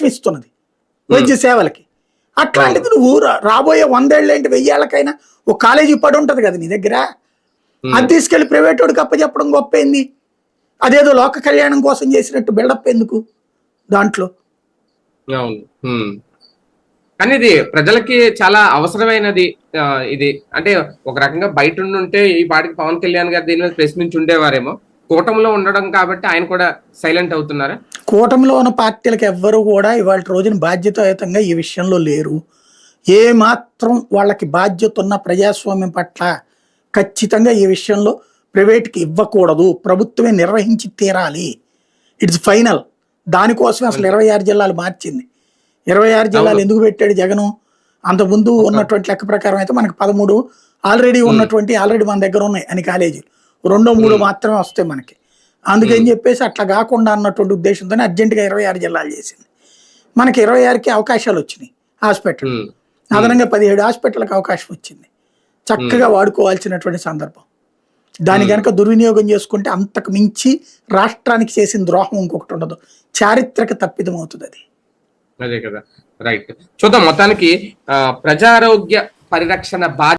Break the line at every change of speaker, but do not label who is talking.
అవకాశం ఇస్తున్నది వైద్య సేవలకి. అట్లాంటిది నువ్వు రాబోయే వందేళ్ళు ఏంటి వెయ్యేళ్ళకైనా ఒక కాలేజీ పడి ఉంటది కదా నీ దగ్గర. అది తీసుకెళ్ళి ప్రైవేట్ వాడికి అప్పచెప్పడం గొప్ప ఏంది అదేదో లోక కళ్యాణం కోసం చేసినట్టు బిల్డప్ ఎందుకు దాంట్లో.
కానీ ఇది ప్రజలకి చాలా అవసరమైనది ఇది. అంటే ఒక రకంగా బయట ఉంటే ఈ పాటికి పవన్ కళ్యాణ్ గారు దీని మీద ప్రశ్నించి ఉండేవారేమో. కూటమిలో ఉండడం కాబట్టి ఆయన కూడా సైలెంట్ అవుతున్నారా?
కూటమిలో ఉన్న పార్టీలకు ఎవ్వరూ కూడా ఇవాళ రోజున బాధ్యతాయుతంగా ఈ విషయంలో లేరు. ఏ మాత్రం వాళ్ళకి బాధ్యత ఉన్న ప్రజాస్వామ్యం పట్ల ఖచ్చితంగా ఈ విషయంలో ప్రైవేట్కి ఇవ్వకూడదు. ప్రభుత్వమే నిర్వహించి తీరాలి. It's final. దానికోసమే అసలు ఇరవై ఆరు జిల్లాలు మార్చింది. ఇరవై ఆరు జిల్లాలు. ఎందుకు పెట్టాడు జగను? అంతకుముందు ఉన్నటువంటి లెక్క ప్రకారం అయితే మనకి పదమూడు ఆల్రెడీ ఉన్నటువంటి ఆల్రెడీ మన దగ్గర ఉన్నాయి అని కాలేజీలు. రెండో మూడు మాత్రమే వస్తాయి మనకి. అందుకని చెప్పేసి అట్లా కాకుండా అన్నటువంటి ఉద్దేశంతోనే అర్జెంటుగా ఇరవై ఆరు జిల్లాలు చేసింది. మనకి ఇరవై ఆరుకి అవకాశాలు వచ్చినాయి హాస్పిటల్. అదనంగా పదిహేడు హాస్పిటల్కి అవకాశం వచ్చింది. చక్కగా వాడుకోవాల్సినటువంటి సందర్భం. దాని కనుక దుర్వినియోగం చేసుకుంటే అంతకు మించి రాష్ట్రానికి చేసిన ద్రోహం ఇంకొకటి ఉండదు. చారిత్రక తప్పిదం అవుతుంది అది.
అదే కదా. రైట్. చూద్దాం మొత్తానికి ప్రజారోగ్య పరిరక్షణ బాధ్యత